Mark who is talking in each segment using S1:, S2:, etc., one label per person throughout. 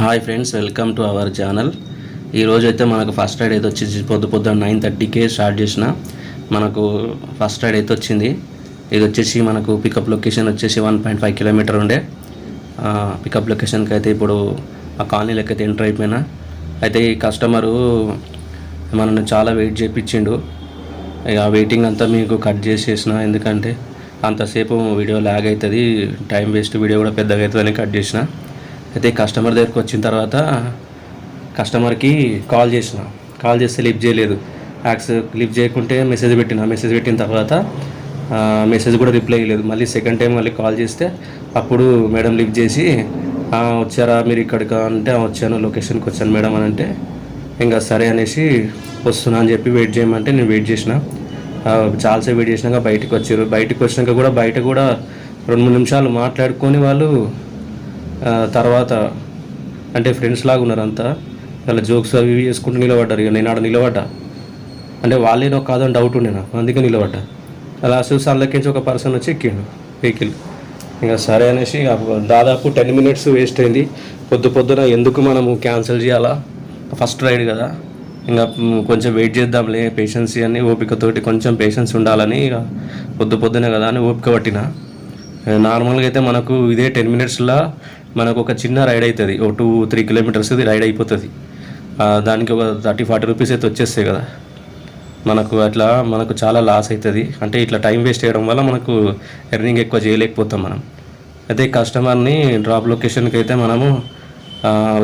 S1: Hi friends welcome to our channel ఈరోజు అయితే మనకు ఫస్ట్ రైడ్ అయితే వచ్చేసి పొద్దు పొద్దున్న నైన్ థర్టీకే స్టార్ట్ చేసిన. మనకు ఫస్ట్ రైడ్ అయితే వచ్చింది. ఇది వచ్చేసి మనకు పికప్ లొకేషన్ వచ్చేసి వన్ పాయింట్ ఫైవ్ కిలోమీటర్ ఉండే. పికప్ లొకేషన్కి అయితే ఇప్పుడు ఆ కాలనీలోకి అయితే ఎంటర్ అయిపోయినా. అయితే ఈ కస్టమరు మనల్ని చాలా వెయిట్ చేయించిండు ఇక వెయిటింగ్ అంతా మీకు కట్ చేసేసిన. ఎందుకంటే అంతసేపు వీడియో లాగ్ అవుతుంది. టైం వేస్ట్ వీడియో కూడా పెద్దగా అవుతుందని కట్ చేసిన. అయితే కస్టమర్ దగ్గరికి వచ్చిన తర్వాత కస్టమర్కి కాల్ చేసిన. కాల్ చేస్తే లిఫ్ట్ చేయలేదు. యాక్స్ లిఫ్ట్ చేయకుంటే మెసేజ్ పెట్టిన. మెసేజ్ పెట్టిన తర్వాత మెసేజ్ కూడా రిప్లై ఇవ్వలేదు మళ్ళీ సెకండ్ టైం మళ్ళీ కాల్ చేస్తే అప్పుడు మేడం లిఫ్ట్ చేసి వచ్చారా? మీరు ఇక్కడికి? అంటే వచ్చాను. లొకేషన్కి వచ్చాను మేడం అని అంటే ఇంకా సరే అనేసి వస్తున్నా అని చెప్పి వెయిట్ చేయమంటే నేను వెయిట్ చేసిన. చాలాసేపు వెయిట్ చేసినాక బయటకు వచ్చారు. బయటకు వచ్చినాక కూడా బయట కూడా రెండు మూడు నిమిషాలు మాట్లాడుకొని వాళ్ళు తర్వాత అంటే ఫ్రెండ్స్ లాగా ఉన్నారు అంతా వాళ్ళ జోక్స్ అవి ఇవి చేసుకుంటూ నిలబడ్డారు. ఇక నేను ఆడ నిలబడ్డా. అంటే వాళ్ళేనో కాదని డౌట్ ఉండే నాకు. అందుకే నిలబడ్డా. అలా చూసి అందులోకించి ఒక పర్సన్ వచ్చి ఎక్కిండు. వెహికల్ ఇంకా సరే అనేసి దాదాపు టెన్ మినిట్స్ వేస్ట్ అయింది. పొద్దు పొద్దున ఎందుకు మనము క్యాన్సిల్ చేయాలా? ఫస్ట్ రైడ్ కదా. ఇంకా కొంచెం వెయిట్ చేద్దాంలే. పేషెన్స్ అని ఓపికతోటి కొంచెం పేషెన్స్ ఉండాలని ఇక పొద్దు పొద్దునే కదా అని ఓపిక పట్టిన. నార్మల్గా అయితే మనకు ఇదే టెన్ మినిట్స్లో మనకు ఒక చిన్న రైడ్ అవుతుంది ఒక టూ త్రీ కిలోమీటర్స్ ఇది రైడ్ అయిపోతుంది. దానికి ఒక థర్టీ ఫార్టీ రూపీస్ అయితే వచ్చేస్తాయి కదా. మనకు అట్లా మనకు చాలా లాస్ అవుతుంది అంటే ఇట్లా టైం వేస్ట్ చేయడం వల్ల మనకు ఎర్నింగ్ ఎక్కువ చేయలేకపోతాం మనం. అయితే కస్టమర్ని డ్రాప్ లొకేషన్కి అయితే మనము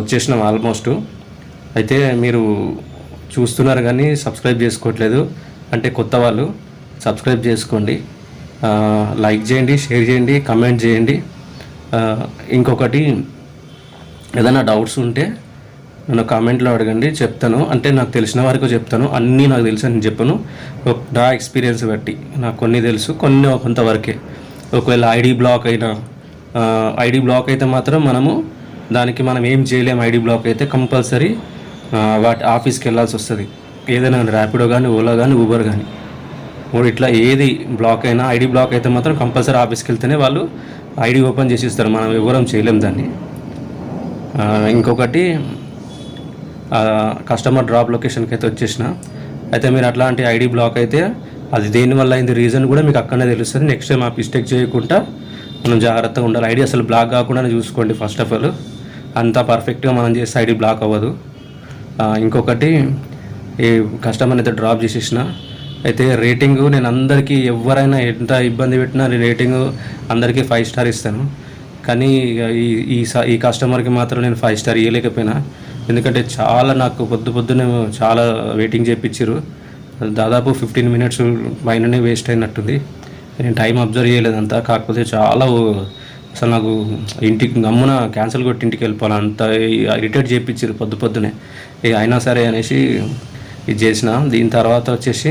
S1: వచ్చేసినాం ఆల్మోస్ట్ అయితే మీరు చూస్తున్నారు కానీ సబ్స్క్రైబ్ చేసుకోవట్లేదు. అంటే కొత్త వాళ్ళు సబ్స్క్రైబ్ చేసుకోండి. లైక్ చేయండి షేర్ చేయండి కమెంట్ చేయండి. ఇంకొకటి ఏదైనా డౌట్స్ ఉంటే నన్ను కామెంట్లో అడగండి చెప్తాను. అంటే నాకు తెలిసిన వరకు చెప్తాను. అన్నీ నాకు తెలుసు అని చెప్పను. నా ఎక్స్పీరియన్స్ బట్టి నాకు కొన్ని తెలుసు కొన్ని కొంతవరకే ఒకవేళ ఐడి బ్లాక్ అయినా ఐడి బ్లాక్ అయితే మాత్రం మనము దానికి మనం ఏం చేయలేము ఐడి బ్లాక్ అయితే కంపల్సరీ వాటి ఆఫీస్కి వెళ్ళాల్సి వస్తుంది. ఏదైనా ర్యాపిడో కానీ ఓలా కానీ ఊబర్ కానీ. మూడు ఇట్లా ఏది బ్లాక్ అయినా ఐడి బ్లాక్ అయితే మాత్రం కంపల్సరీ ఆఫీస్కి వెళ్తేనే వాళ్ళు ఐడి ఓపెన్ చేసి ఇస్తారు. మనం వివరం చేయలేం దాన్ని. ఇంకొకటి కస్టమర్ డ్రాప్ లొకేషన్కి అయితే వచ్చేసిన. అయితే మీరు అట్లాంటి ఐడి బ్లాక్ అయితే అది దేనివల్ల అయింది రీజన్ కూడా మీకు అక్కడనే తెలుస్తుంది. నెక్స్ట్ టైం ఆ మిస్టేక్ చేయకుండా మనం జాగ్రత్తగా ఉండాలి. ఐడి అసలు బ్లాక్ కాకుండా చూసుకోండి ఫస్ట్ ఆఫ్ ఆల్. అంతా పర్ఫెక్ట్గా మనం చేస్తే ఐడి బ్లాక్ అవ్వదు. ఇంకొకటి ఈ కస్టమర్ అయితే డ్రాప్ చేసేసిన. అయితే రేటింగ్ నేను అందరికీ ఎవరైనా ఎంత ఇబ్బంది పెట్టినా రేటింగ్ అందరికీ ఫైవ్ స్టార్ ఇస్తాను. కానీ ఇక ఈ ఈ స- ఈ కస్టమర్కి మాత్రం నేను ఫైవ్ స్టార్ ఇవ్వలేకపోయినా ఎందుకంటే చాలా నాకు పొద్దు పొద్దునే చాలా వెయిటింగ్ చేయించారు దాదాపు ఫిఫ్టీన్ మినిట్స్ పైననే వేస్ట్ అయినట్టుంది. నేను టైం అబ్జర్వ్ చేయలేదంతా కాకపోతే చాలా అసలు నాకు ఇంటికి గమ్మున క్యాన్సిల్ కొట్టి ఇంటికి వెళ్ళిపోవాలి అంత ఇరిటేట్ చేయించారు పొద్దు పొద్దునే ఇక అయినా సరే అనేసి ఇది చేసిన. దీని తర్వాత వచ్చేసి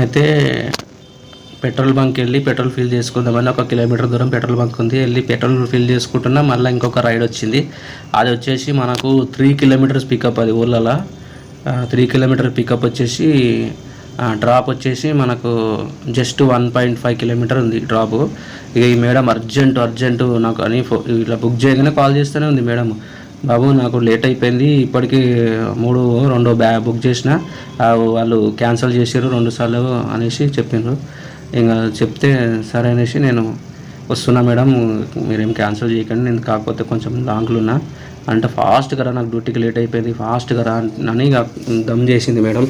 S1: అయితే పెట్రోల్ బంక్ వెళ్ళి పెట్రోల్ ఫిల్ చేసుకుందామని ఒక కిలోమీటర్ దూరం పెట్రోల్ బంక్ ఉంది. వెళ్ళి పెట్రోల్ ఫిల్ చేసుకుంటున్నా మళ్ళీ ఇంకొక రైడ్ వచ్చింది. అది వచ్చేసి మనకు త్రీ కిలోమీటర్స్ పికప్ అది ఊర్లలో. త్రీ కిలోమీటర్ పికప్ వచ్చేసి డ్రాప్ వచ్చేసి మనకు just one point five kilometer ఉంది డ్రాప్ ఇక ఈ మేడం అర్జెంటు అర్జెంటు నాకు అని ఫో ఇట్లా బుక్ చేయగానే కాల్ చేస్తూనే ఉంది మేడం. బాబు నాకు లేట్ అయిపోయింది. ఇప్పటికీ మూడు రెండో బ్యా బుక్ చేసిన. వాళ్ళు క్యాన్సిల్ చేసారు రెండుసార్లు అనేసి చెప్పిండ్రు ఇంకా చెప్తే సరే అనేసి నేను వస్తున్నా మేడం. మీరేం క్యాన్సిల్ చేయకండి. నేను కాకపోతే కొంచెం లాంగ్లు ఉన్నా. అంటే ఫాస్ట్గా రా నాకు డ్యూటీకి లేట్ అయిపోయింది. ఫాస్ట్గా రా అని ఇక దమ్ చేసింది మేడం.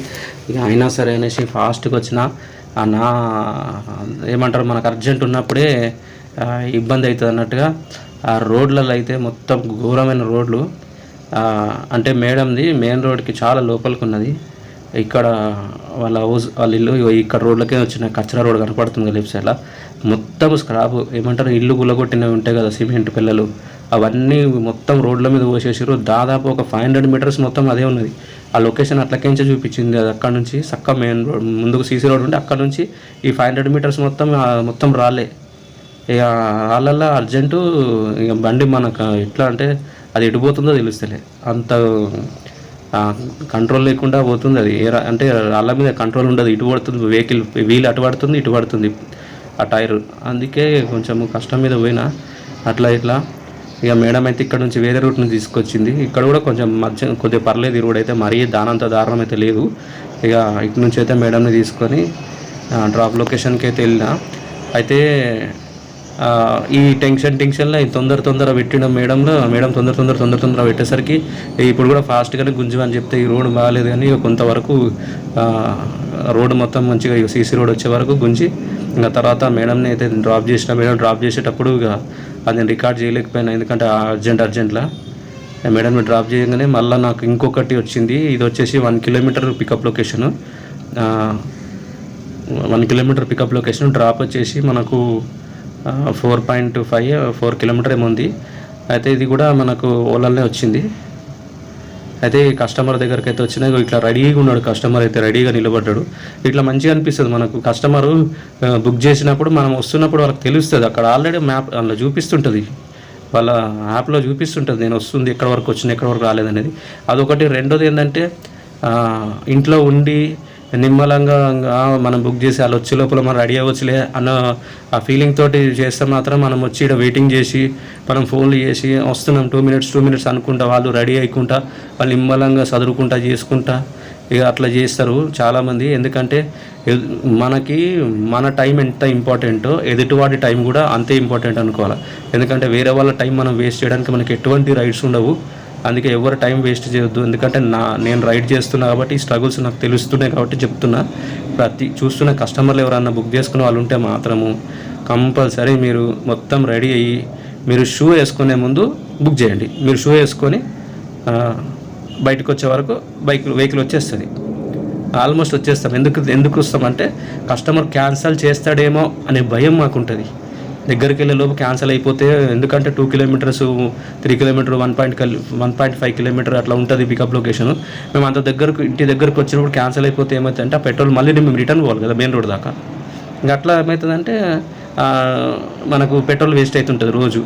S1: ఇక అయినా సరే అనేసి ఫాస్ట్గా వచ్చిన. నా ఏమంటారు మనకు అర్జెంట్ ఉన్నప్పుడే ఇబ్బంది అవుతుంది అన్నట్టుగా ఆ రోడ్లలో అయితే మొత్తం ఘోరమైన రోడ్లు. అంటే మేడంది మెయిన్ రోడ్కి చాలా లోపలికి ఉన్నది ఇక్కడ వాళ్ళ హౌస్ వాళ్ళ ఇల్లు ఇక్కడ రోడ్లకే వచ్చిన కచ్చరా రోడ్ కనపడుతుంది లెఫ్ట్ సైడ్లో. మొత్తం స్క్రాప్ ఏమంటారు ఇల్లు గుల్లగొట్టినవి ఉంటాయి కదా సిమెంట్ పిల్లలు. అవన్నీ మొత్తం రోడ్ల మీద పోసేసారు దాదాపు ఒక ఫైవ్ హండ్రెడ్ మీటర్స్ మొత్తం అదే ఉన్నది. ఆ లొకేషన్ అట్లకేంచి చూపించింది అది అక్కడ నుంచి. చక్క మెయిన్ రోడ్ ముందుకు సీసీ రోడ్ ఉంటే అక్కడ నుంచి ఈ ఫైవ్ హండ్రెడ్ మీటర్స్ మొత్తం మొత్తం రాలే. ఇక వాళ్ళల్లో అర్జెంటు ఇక బండి మనకు ఎట్లా అంటే అది ఎటు పోతుందో తెలుస్తలే. అంత కంట్రోల్ లేకుండా పోతుంది అది. ఏ అంటే వాళ్ళ మీద కంట్రోల్ ఉండదు. ఇటు పడుతుంది వెహికల్ వీల్ అటు పడుతుంది ఇటు పడుతుంది ఆ టైర్. అందుకే కొంచెం కష్టం మీద పోయినా. అట్లా ఇట్లా. ఇక మేడం అయితే ఇక్కడ నుంచి వేరే రూట్ నుంచి తీసుకొచ్చింది. ఇక్కడ కూడా కొంచెం మధ్య కొద్దిగా పర్లేదు ఈ రోడ్ అయితే మరీ దానంత దారుణం అయితే లేదు. ఇక ఇటు నుంచి అయితే మేడంని తీసుకొని డ్రాప్ లొకేషన్కి అయితే వెళ్ళిన. అయితే ఈ టెన్షన్ టెన్షన్లో ఈ తొందర తొందర పెట్టిన మేడంలో మేడం తొందర తొందర తొందర తొందర పెట్టేసరికి ఇప్పుడు కూడా ఫాస్ట్గానే గుంజు అని చెప్తే ఈ రోడ్డు బాగాలేదు కానీ ఇక కొంతవరకు రోడ్డు మొత్తం మంచిగా సీసీ రోడ్ వచ్చే వరకు గుంజి ఇంకా తర్వాత మేడంని అయితే డ్రాప్ చేసిన మేడం డ్రాప్ చేసేటప్పుడు ఇక అది నేను రికార్డ్ చేయలేకపోయినా ఎందుకంటే అర్జెంట్ అర్జెంట్లో. మేడం డ్రాప్ చేయగానే మళ్ళీ నాకు ఇంకొకటి వచ్చింది ఇది వచ్చేసి one kilometer pickup location. One kilometer pickup location drop వచ్చేసి మనకు four point five four kilometer ఏమో ఉంది. అయితే ఇది కూడా మనకు ఓలాలోనే వచ్చింది. అయితే కస్టమర్ దగ్గరికి అయితే వచ్చినా ఇట్లా రెడీగా ఉన్నాడు కస్టమర్ అయితే రెడీగా నిలబడ్డాడు. ఇట్లా మంచిగా అనిపిస్తుంది మనకు. కస్టమరు బుక్ చేసినప్పుడు మనం వస్తున్నప్పుడు వాళ్ళకి తెలుస్తుంది. అక్కడ ఆల్రెడీ మ్యాప్ అందులో చూపిస్తుంటుంది. వాళ్ళ యాప్లో చూపిస్తుంటుంది. నేను వస్తుంది ఎక్కడ వరకు వచ్చింది ఎక్కడ వరకు రాలేదనేది. అదొకటి. రెండోది ఏంటంటే ఇంట్లో ఉండి నిమ్మలంగా మనం బుక్ చేసి వాళ్ళు వచ్చే లోపల మనం రెడీ అవ్వచ్చులే అన్న ఆ ఫీలింగ్ తోటి చేస్తే మాత్రం మనం వచ్చి ఇక్కడ వెయిటింగ్ చేసి మనం ఫోన్లు చేసి వస్తున్నాం. టూ మినిట్స్ టూ మినిట్స్ అనుకుంటా వాళ్ళు రెడీ అయ్యకుంటా వాళ్ళు నిమ్మలంగా చదువుకుంటా చేసుకుంటా ఇక అట్లా చేస్తారు చాలామంది. ఎందుకంటే మనకి మన టైం ఎంత ఇంపార్టెంటో ఎదుటివాడి టైం కూడా అంతే ఇంపార్టెంట్ అనుకోవాలి. ఎందుకంటే వేరే వాళ్ళ టైం మనం వేస్ట్ చేయడానికి మనకి ఎటువంటి రైట్స్ ఉండవు. అందుకే ఎవరు టైం వేస్ట్ చేయొద్దు. ఎందుకంటే నా నేను రైడ్ చేస్తున్నా కాబట్టి ఈ స్ట్రగుల్స్ నాకు తెలుస్తున్నాయి కాబట్టి చెప్తున్నా. ప్రతి చూస్తున్న కస్టమర్లు ఎవరన్నా బుక్ చేసుకున్న వాళ్ళు ఉంటే మాత్రము కంపల్సరీ మీరు మొత్తం రెడీ అయ్యి మీరు షూ వేసుకునే ముందు బుక్ చేయండి. మీరు షూ వేసుకొని బయటకు వచ్చే వరకు బైక్ వెహికల్ వచ్చేస్తుంది. ఆల్మోస్ట్ వచ్చేస్తాం. ఎందుకు ఎందుకు వస్తామంటే కస్టమర్ క్యాన్సల్ చేస్తాడేమో అనే భయం మాకు ఉంటుంది దగ్గరికి వెళ్ళే లోపు క్యాన్సిల్ అయిపోతే ఎందుకంటే two kilometers three kilometer one point one point five kilometer అట్లా ఉంటుంది పికప్ లొకేషన్ మేము అంత దగ్గరకు ఇంటి దగ్గరకు వచ్చినప్పుడు క్యాన్సిల్ అయిపోతే ఏమవుతుందంటే ఆ పెట్రోల్ మళ్ళీ మేము రిటర్న్ పోవాలి కదా మెయిన్ రోడ్ దాకా. ఇంకా అట్లా ఏమవుతుందంటే మనకు పెట్రోల్ వేస్ట్ అవుతుంటుంది రోజు.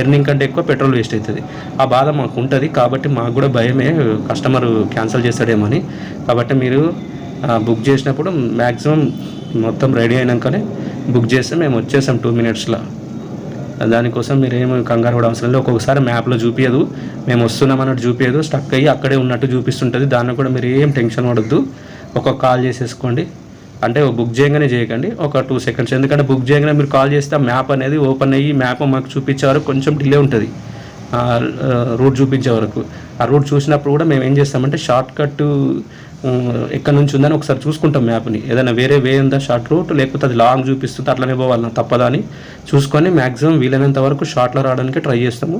S1: ఎర్నింగ్ కంటే ఎక్కువ పెట్రోల్ వేస్ట్ అవుతుంది ఆ బాధ మాకు ఉంటుంది కాబట్టి మాకు కూడా భయమే కస్టమర్ క్యాన్సిల్ చేస్తాడేమో అని. కాబట్టి మీరు బుక్ చేసినప్పుడు మ్యాక్సిమం మొత్తం రెడీ అయినాకనే బుక్ చేస్తే మేము వచ్చేసాం టూ మినిట్స్లో. దానికోసం మీరు ఏమి కంగారు కూడా అవసరం లేదు. ఒక్కొక్కసారి మ్యాప్లో చూపించదు మేము వస్తున్నాం అన్నట్టు చూపించదు స్టక్ అయ్యి అక్కడే ఉన్నట్టు చూపిస్తుంటుంది. దాన్ని కూడా మీరు ఏం టెన్షన్ పడద్దు. ఒక కాల్ చేసేసుకోండి. అంటే బుక్ చేయగానే చేయకండి. ఒక టూ సెకండ్స్. ఎందుకంటే బుక్ చేయగానే మీరు కాల్ చేస్తే మ్యాప్ అనేది ఓపెన్ అయ్యి మ్యాప్ మాకు చూపించే వరకు కొంచెం డిలే ఉంటుంది. రూట్ చూపించే వరకు. ఆ రూట్ చూసినప్పుడు కూడా మేము ఏం చేస్తామంటే షార్ట్ కట్ ఎక్కడి నుంచి ఉందని ఒకసారి చూసుకుంటాం మ్యాప్ని. ఏదైనా వేరే వే ఉందా షార్ట్ రూట్? లేకపోతే అది లాంగ్ చూపిస్తుంది అట్లనే పోవాలి తప్పదా అని చూసుకొని మ్యాక్సిమం వీలైనంత వరకు షార్ట్లో రావడానికి ట్రై చేస్తాము.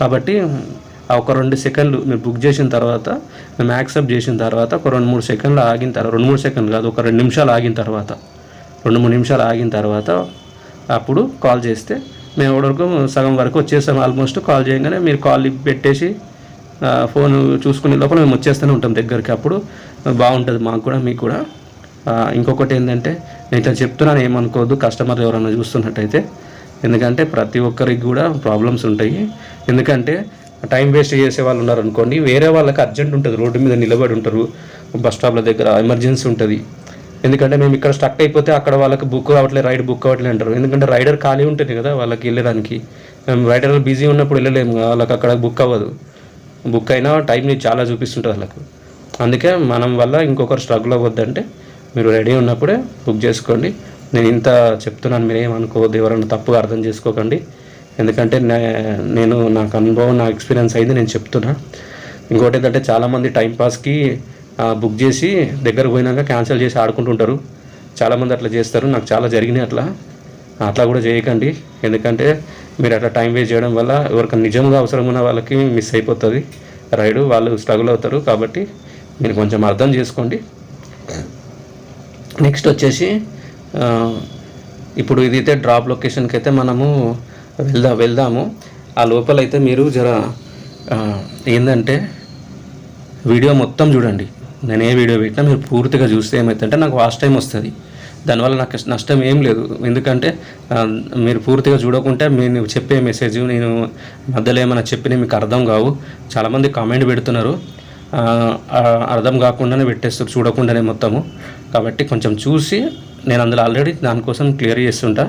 S1: కాబట్టి ఒక రెండు సెకండ్లు మీరు బుక్ చేసిన తర్వాత మేము యాక్సెప్ట్ చేసిన తర్వాత ఒక రెండు మూడు సెకండ్లు ఆగిన తర్వాత రెండు మూడు సెకండ్లు కాదు ఒక రెండు నిమిషాలు ఆగిన తర్వాత రెండు మూడు నిమిషాలు ఆగిన తర్వాత అప్పుడు కాల్ చేస్తే మేము వరకు సగం వరకు వచ్చేస్తాం ఆల్మోస్ట్ కాల్ చేయగానే మీరు కాల్ పెట్టేసి ఫోన్ చూసుకునే లోపల మేము వచ్చేస్తూనే ఉంటాం దగ్గరికి అప్పుడు. బాగుంటుంది మాకు కూడా మీకు కూడా. ఇంకొకటి ఏంటంటే నేను ఇట్లా చెప్తున్నాను ఏమనుకోవద్దు కస్టమర్ ఎవరైనా చూస్తున్నట్టయితే. ఎందుకంటే ప్రతి ఒక్కరికి కూడా ప్రాబ్లమ్స్ ఉంటాయి. ఎందుకంటే టైం వేస్ట్ చేసే వాళ్ళు ఉన్నారు అనుకోండి వేరే వాళ్ళకి అర్జెంట్ ఉంటుంది రోడ్డు మీద నిలబడి ఉంటారు బస్ స్టాప్ల దగ్గర ఎమర్జెన్సీ ఉంటుంది. ఎందుకంటే మేము ఇక్కడ స్టక్ అయిపోతే అక్కడ వాళ్ళకి బుక్ అవ్వట్లేదు రైడ్ బుక్ అవ్వట్లేదు అంటారు. ఎందుకంటే రైడర్ ఖాళీ ఉంటుంది కదా వాళ్ళకి వెళ్ళడానికి. మేము రైడర్ బిజీ ఉన్నప్పుడు వెళ్ళలేము వాళ్ళకి అక్కడ బుక్ అవ్వదు. బుక్ అయినా టైం చాలా చూపిస్తుంటుంది వాళ్ళకు. అందుకే మనం వల్ల ఇంకొకరు స్ట్రగుల్ అవ్వద్దంటే మీరు రెడీ ఉన్నప్పుడే బుక్ చేసుకోండి. నేను ఇంత చెప్తున్నాను మీరు ఏమనుకోవద్దు ఎవరైనా తప్పుగా అర్థం చేసుకోకండి. ఎందుకంటే నే- నేను నాకు అనుభవం నా ఎక్స్పీరియన్స్ అయింది నేను చెప్తున్నా. ఇంకోటి ఏంటంటే చాలామంది టైంపాస్కి బుక్ చేసి దగ్గర పోయినాక క్యాన్సిల్ చేసి ఆడుకుంటుంటారు. చాలామంది అట్లా చేస్తారు నాకు చాలా జరిగినాయి అట్లా. అట్లా కూడా చేయకండి. ఎందుకంటే మీరు అట్లా టైం వేస్ట్ చేయడం వల్ల ఎవరికి నిజంగా అవసరం ఉన్న వాళ్ళకి మిస్ అయిపోతుంది. రైడు వాళ్ళు స్ట్రగుల్ అవుతారు కాబట్టి మీరు కొంచెం అర్థం చేసుకోండి. నెక్స్ట్ వచ్చేసి ఇప్పుడు ఇదైతే డ్రాప్ లొకేషన్కి అయితే మనము వెళ్దా వెళ్దాము. ఆ లోపల అయితే మీరు జర ఏంటంటే వీడియో మొత్తం చూడండి. నేను ఏ వీడియో పెట్టినా మీరు పూర్తిగా చూస్తే ఏమవుతుందంటే నాకు వాస్ట్ టైం వస్తుంది. దానివల్ల నాకు నష్టం ఏం లేదు. ఎందుకంటే మీరు పూర్తిగా చూడకుంటే నేను చెప్పే మెసేజ్ నేను మధ్యలో ఏమైనా చెప్పిన మీకు అర్థం కావు. చాలామంది కామెంట్ పెడుతున్నారు. అర్థం కాకుండానే పెట్టేస్తారు చూడకుండానే మొత్తము. కాబట్టి కొంచెం చూసి నేను అందులో ఆల్రెడీ దానికోసం క్లియర్ చేస్తుంటా.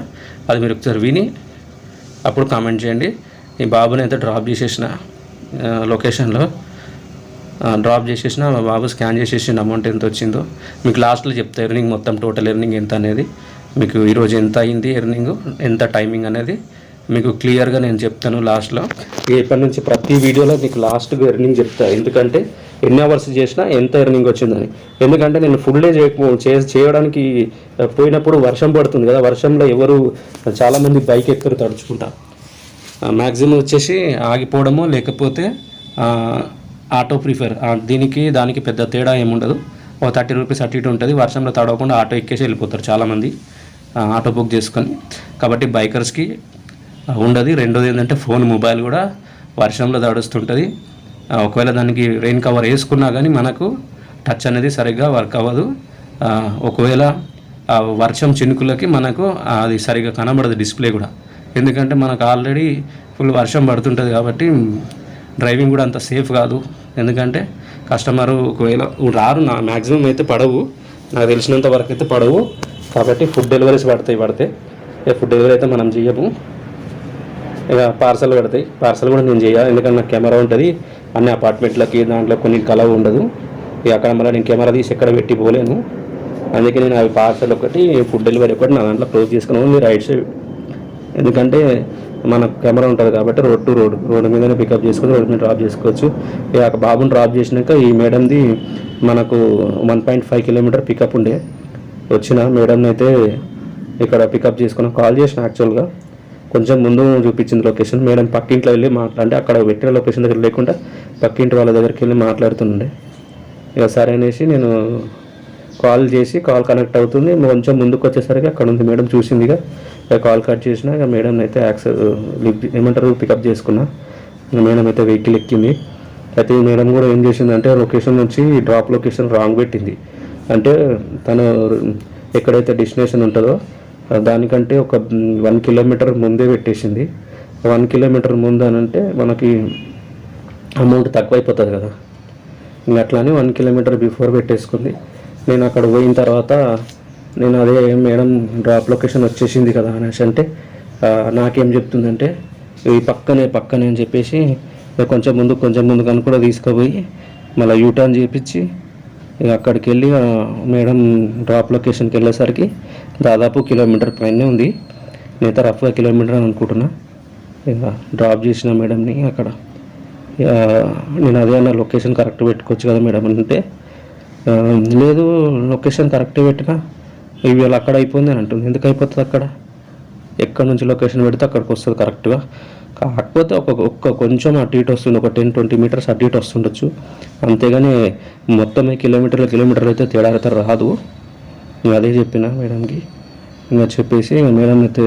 S1: అది మీరు ఒకసారి విని అప్పుడు కామెంట్ చేయండి. ఈ బాబుని అయితే డ్రాప్ చేసేసిన లొకేషన్లో డ్రాప్ చేసేసిన మా బాబు స్కాన్ చేసేసిన అమౌంట్ ఎంత వచ్చిందో. మీకు లాస్ట్లో చెప్తా ఎర్నింగ్ మొత్తం టోటల్ ఎర్నింగ్ ఎంత అనేది. మీకు ఈరోజు ఎంత అయింది ఎర్నింగ్ ఎంత టైమింగ్ అనేది మీకు క్లియర్గా నేను చెప్తాను లాస్ట్లో ఇప్పటి నుంచి ప్రతి వీడియోలో మీకు లాస్ట్గా ఎర్నింగ్ చెప్తా. ఎందుకంటే ఎన్ని అవర్స్ చేసినా ఎంత ఎర్నింగ్ వచ్చిందని. ఎందుకంటే నేను ఫుల్ డే చేయక చే- చేయడానికి పోయినప్పుడు వర్షం పడుతుంది కదా వర్షంలో ఎవరు చాలామంది బైక్ ఎక్కరు తడుచుకుంటా. మ్యాక్సిమం వచ్చేసి ఆగిపోవడము లేకపోతే ఆటో ప్రిఫర్ దీనికి దానికి పెద్ద తేడా ఏముండదు. ఒక థర్టీ రూపీస్ అటు ఇటు ఉంటుంది వర్షంలో తడవకుండా ఆటో ఎక్కేసి వెళ్ళిపోతారు చాలామంది ఆటో బుక్ చేసుకొని. కాబట్టి బైకర్స్కి ఉండదు. రెండోది ఏంటంటే ఫోన్ మొబైల్ కూడా వర్షంలో తడుస్తుంటుంది. ఒకవేళ దానికి రెయిన్ కవర్ వేసుకున్నా కానీ మనకు టచ్ అనేది సరిగ్గా వర్క్ అవ్వదు. ఒకవేళ వర్షం చినుకులకి మనకు అది సరిగ్గా కనబడదు డిస్ప్లే కూడా. ఎందుకంటే మనకు ఆల్రెడీ ఫుల్ వర్షం పడుతుంటుంది కాబట్టి డ్రైవింగ్ కూడా అంత సేఫ్ కాదు. ఎందుకంటే కస్టమరు ఒకవేళ రారు నా మ్యాక్సిమం అయితే పడవు. నాకు తెలిసినంత వరకు అయితే పడవు. కాబట్టి ఫుడ్ డెలివరీస్ పడతాయి పడితే ఇక ఫుడ్ డెలివరీ అయితే మనం చేయము. ఇక పార్సల్ పెడతాయి. పార్సల్ కూడా నేను చేయాలి. ఎందుకంటే నాకు కెమెరా ఉంటుంది. అన్ని అపార్ట్మెంట్లకి దాంట్లో కొన్ని కలవ ఉండదు. ఇక అక్కడ మళ్ళీ నేను కెమెరా తీసి ఎక్కడ పెట్టి పోలేను. అందుకే నేను అవి పార్సల్ ఒకటి ఫుడ్ డెలివరీ ఒకటి నా దాంట్లో క్లోజ్ చేసుకున్నాను. మీరు రైట్ సైడ్ ఎందుకంటే మన కెమెరా ఉంటుంది కాబట్టి రోడ్ టు రోడ్ రోడ్డు మీదనే పికప్ చేసుకుని రోడ్ మీద డ్రాప్ చేసుకోవచ్చు. ఇక ఆ బాబుని డ్రాప్ చేసినాక ఈ మేడంది మనకు one point five kilometer pickup ఉండే. వచ్చిన మేడంని అయితే ఇక్కడ పికప్ చేసుకున్నాం కాల్ చేసిన యాక్చువల్గా కొంచెం ముందు చూపించింది లొకేషన్ మేడం పక్కింట్లో వెళ్ళి మాట్లాడి అక్కడ పెట్టిన లొకేషన్ దగ్గర లేకుండా పక్కింటి వాళ్ళ దగ్గరికి వెళ్ళి మాట్లాడుతుండే. ఇక సరే అనేసి నేను కాల్ చేసి కాల్ కనెక్ట్ అవుతుంది. కొంచెం ముందుకు వచ్చేసరికి అక్కడ ఉంది మేడం చూసింది ఇక. కాల్ కట్ చేసిన ఇక మేడం అయితే యాక్సెస్ ఏమంటారు పికప్ చేసుకున్నా. మేడం అయితే వెహికల్ ఎక్కింది. అయితే ఈ మేడం కూడా ఏం చేసిందంటే లొకేషన్ నుంచి డ్రాప్ లొకేషన్ రాంగ్ పెట్టింది. అంటే తను ఎక్కడైతే డెస్టినేషన్ ఉంటుందో దానికంటే ఒక వన్ కిలోమీటర్ ముందే పెట్టేసింది. వన్ కిలోమీటర్ ముందు అని అంటే మనకి అమౌంట్ తక్కువైపోతుంది కదా. ఇంకా అట్లానే వన్ కిలోమీటర్ బిఫోర్ పెట్టేసుకుంది. నేను అక్కడ పోయిన తర్వాత నేను అదే మేడం డ్రాప్ లొకేషన్ వచ్చేసింది కదా అనేసి అంటే నాకేం చెప్తుందంటే ఈ పక్కనే పక్కనే అని చెప్పేసి కొంచెం ముందు కొంచెం ముందు కను కూడా తీసుకుపోయి మళ్ళీ యూటర్న్ చేపించి ఇక అక్కడికి వెళ్ళి మేడం డ్రాప్ లొకేషన్కి వెళ్ళేసరికి దాదాపు కిలోమీటర్ పైనే ఉంది. నేత రఫ్గా కిలోమీటర్ అని అనుకుంటున్నా. ఇక డ్రాప్ చేసిన మేడంని అక్కడ. నేను అదే అన్న లొకేషన్ కరెక్ట్ పెట్టుకోవచ్చు కదా మేడం అంటే. లేదు లొకేషన్ కరెక్ట్ పెట్టినా ఇవి అక్కడ అయిపోయింది అని అంటుంది. ఎందుకు అయిపోతుంది అక్కడ? ఎక్కడ నుంచి లొకేషన్ పెడితే అక్కడికి వస్తుంది కరెక్ట్గా. కాకపోతే ఒక ఒక్క కొంచెం అటు ఇటు వస్తుంది ఒక టెన్ ట్వంటీ మీటర్స్ అటు ఇటు వస్తుండొచ్చు. అంతేగాని మొత్తం కిలోమీటర్ల కిలోమీటర్లు అయితే తేడా అయితే రాదు. నేను అదే చెప్పిన మేడంకి? ఇంకా చెప్పేసి మేడం అయితే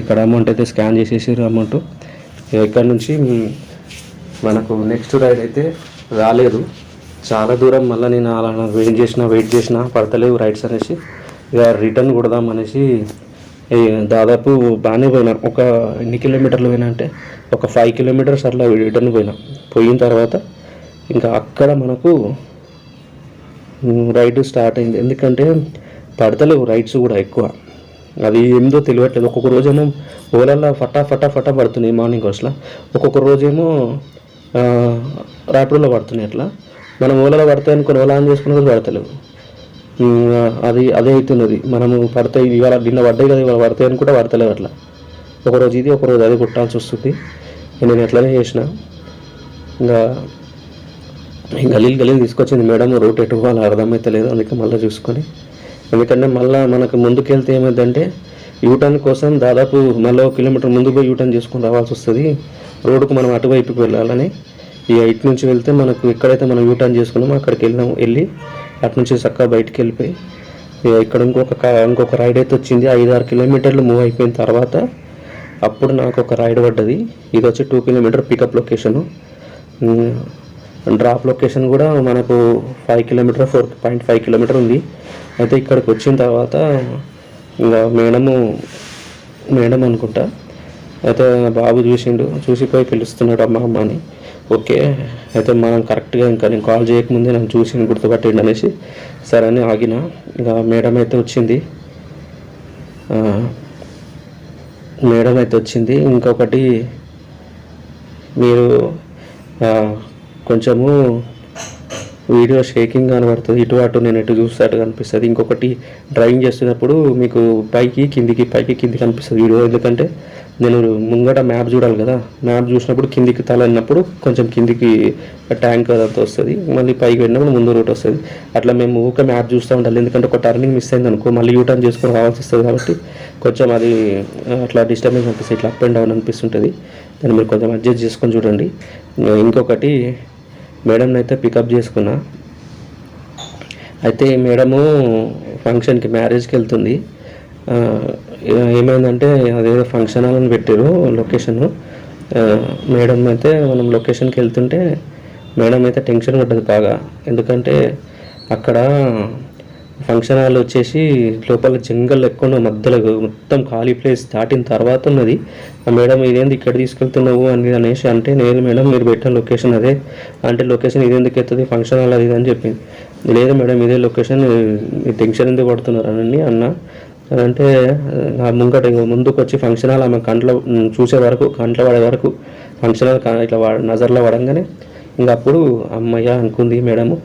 S1: ఇక్కడ అమౌంట్ అయితే స్కాన్ చేసేసారు అమౌంట్ ఇక్కడ నుంచి మనకు నెక్స్ట్ రైడ్ అయితే రాలేదు. చాలా దూరం మళ్ళీ నేను అలా వెయిట్ చేసిన వెయిట్ చేసిన పడతలేవు రైడ్స్ అనేసి. ఇక రిటర్న్ కొడదాం అనేసి దాదాపు బాగానే పోయినా. ఒక ఎన్ని కిలోమీటర్లు పోయినా అంటే ఒక ఫైవ్ కిలోమీటర్స్ అట్లా రిటర్న్ పోయినా. పోయిన తర్వాత ఇంకా అక్కడ మనకు రైడ్ స్టార్ట్ అయింది. ఎందుకంటే పడతలేవు రైడ్స్ కూడా ఎక్కువ. అది ఏందో తెలియట్లేదు. ఒక్కొక్క రోజేమో ఓలల్లో ఫటా ఫటా ఫటా పడుతున్నాయి మార్నింగ్ అసలు. ఒక్కొక్క రోజేమో ఆ, ర్యాపిడోలో పడుతున్నాయి అట్లా. మనం ఓలలో పడతాయి అనుకుని ఓలా ఆన్ చేసుకుని కూడా పడతలేవు. అది అదే అవుతున్నది. మనము పడతాయి ఇవాళ నిన్న పడ్డాయి కదా ఇవాళ పడతాయి కూడా పడతలేవు అట్లా. ఒకరోజు ఇది ఒకరోజు అది కుట్టాల్సి వస్తుంది. నేను ఎట్లనే చేసిన. ఇంకా గలీలు గలీలు తీసుకొచ్చింది మేడం రూట్ ఎటు పోవాలో అర్థమైతే లేదు అందుకే మళ్ళీ చూసుకొని. ఎందుకంటే మళ్ళీ మనకు ముందుకెళ్తే ఏమైందంటే యూటర్న్ కోసం దాదాపు మళ్ళీ ఒక కిలోమీటర్ ముందుకు పోయి యూటర్న్ చేసుకొని రావాల్సి వస్తుంది. రోడ్డుకు మనం అటువైపుకి వెళ్ళాలని. ఈ ఇటు నుంచి వెళ్తే మనకు ఎక్కడైతే మనం యూటర్న్ చేసుకున్నామో అక్కడికి వెళ్ళాం వెళ్ళి అటు నుంచి చక్కగా బయటికి వెళ్ళిపోయి ఇక ఇక్కడ ఇంకొక ఇంకొక రైడ్ అయితే వచ్చింది. ఐదు ఆరు కిలోమీటర్లు మూవ్ అయిపోయిన తర్వాత అప్పుడు నాకు ఒక రైడ్ పడ్డది. ఇది వచ్చి two kilometer pickup location drop location కూడా మనకు five kilometer four point five kilometer ఉంది. అయితే ఇక్కడికి వచ్చిన తర్వాత ఇంకా మేడము మేడం అనుకుంటా. అయితే బాబు చూసిండు చూసిపోయి పిలుస్తున్నాడు అమ్మ అమ్మ అని. ఓకే అయితే మనం కరెక్ట్గా ఇంకా నేను కాల్ చేయకముందే నన్ను చూసి గుర్తుపట్టండి అనేసి. సరే అని ఆగిన. ఇంకా మేడం అయితే వచ్చింది. మేడం అయితే వచ్చింది. ఇంకొకటి మీరు కొంచెము వీడియో షేకింగ్ కనబడుతుంది. ఇటు అటు నేను ఎటు చూస్తే అనిపిస్తుంది కనిపిస్తుంది. ఇంకొకటి డ్రైవింగ్ చేస్తున్నప్పుడు మీకు పైకి కిందికి పైకి కిందికి కనిపిస్తుంది వీడియో. ఎందుకంటే నేను ముంగట మ్యాప్ చూడాలి కదా. మ్యాప్ చూసినప్పుడు కిందికి తల అన్నప్పుడు కొంచెం కిందికి ట్యాంక్ అదంతా వస్తుంది. మళ్ళీ పైకి వెళ్ళినప్పుడు ముందు రూట్ వస్తుంది. అట్లా మేము ఒక మ్యాప్ చూస్తూ ఉండాలి. ఎందుకంటే ఒక టర్నింగ్ మిస్ అయింది అనుకో మళ్ళీ యూ టర్న్ చేసుకొని రావాల్సి వస్తుంది కాబట్టి కొంచెం అది అట్లా డిస్టర్బెన్స్ అనిపిస్తుంది. ఇట్లా అప్ అండ్ డౌన్ అనిపిస్తుంటుంది. దాన్ని మీరు కొంచెం అడ్జస్ట్ చేసుకొని చూడండి. ఇంకొకటి మేడంని అయితే పికప్ చేసుకున్నా. అయితే మేడము ఫంక్షన్కి మ్యారేజ్కి వెళ్తుంది. ఏమైందంటే అదేదో ఫంక్షన్ హాల్ అని పెట్టారు లొకేషన్ మేడం అయితే మనం లొకేషన్కి వెళ్తుంటే మేడం అయితే టెన్షన్ పడ్డది బాగా. ఎందుకంటే అక్కడ ఫంక్షన్ హాల్ వచ్చేసి లోపల జంగల్ ఎక్కువ మధ్యలో మొత్తం ఖాళీ ప్లేస్ దాటిన తర్వాత ఉన్నది. ఆ మేడం ఇదేంది ఇక్కడ తీసుకెళ్తున్నావు? అని అనేసి అంటే నేను మేడం మీరు పెట్టిన లొకేషన్ అదే. అంటే లొకేషన్ ఇది ఎందుకు ఎత్తుంది ఫంక్షన్ హాల్ అది అని చెప్పింది. లేదు మేడం ఇదే లొకేషన్ టెన్షన్ ఎందుకు పడుతున్నారు? అని అన్న అంటే ఆ ముంగట ముందుకు వచ్చి ఫంక్షన్ హాల్ ఆమె కంట్లో చూసే వరకు కంట్లో పడే వరకు ఫంక్షన్ హాల్ ఇట్లా నజర్లో పడంగానే ఇంకా అప్పుడు అమ్మయ్య అనుకుంది మేడము.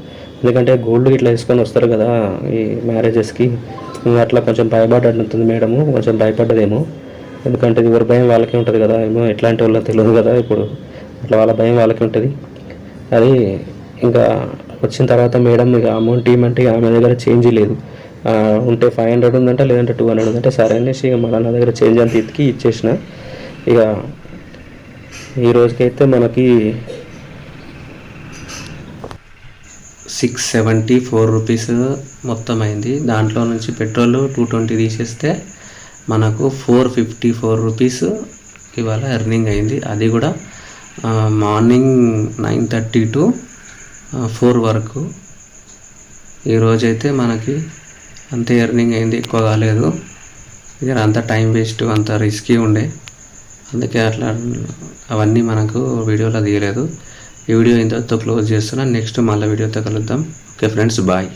S1: ఎందుకంటే గోల్డ్ ఇట్లా వేసుకొని వస్తారు కదా ఈ మ్యారేజెస్కి. అట్లా కొంచెం భయపడ్డట్టుంది మేడము కొంచెం భయపడ్డదేమో. ఎందుకంటే ఎవరి భయం వాళ్ళకే ఉంటుంది కదా ఏమో ఎట్లాంటి వాళ్ళు తెలియదు కదా ఇప్పుడు. అట్లా వాళ్ళ భయం వాళ్ళకి ఉంటుంది. అది ఇంకా వచ్చిన తర్వాత మేడం ఇక అమౌంట్ ఇవ్వమంటే ఆమె దగ్గర చేంజ్ లేదు. ఉంటే ఫైవ్ హండ్రెడ్ ఉందంటే లేదంటే టూ హండ్రెడ్ ఉందంటే సరే అనేసి ఇక మళ్ళీ నా దగ్గర చేంజ్ అంత ఎత్తికి ఇచ్చేసిన. ఇక ఈ రోజుకైతే మనకి సిక్స్ సెవెంటీ ఫోర్ రూపీస్ మొత్తం అయింది దాంట్లో నుంచి పెట్రోల్ టూ ట్వంటీ తీసేస్తే మనకు ఫోర్ ఫిఫ్టీ ఫోర్ రూపీస్ ఇవాళ ఎర్నింగ్ అయింది. అది కూడా morning nine thirty to four వరకు. ఈరోజైతే మనకి అంతే ఎర్నింగ్ అయింది ఎక్కువ కాలేదు. ఇక అంత టైం వేస్ట్ అంత రిస్కీ ఉండే. అందుకే అట్లా అవన్నీ మనకు వీడియోలో తీయలేదు. ఈ వీడియో ఇంతవరకు క్లోజ్ చేస్తున్నా. నెక్స్ట్ మళ్ళీ వీడియోతో కలుద్దాం. Okay friends bye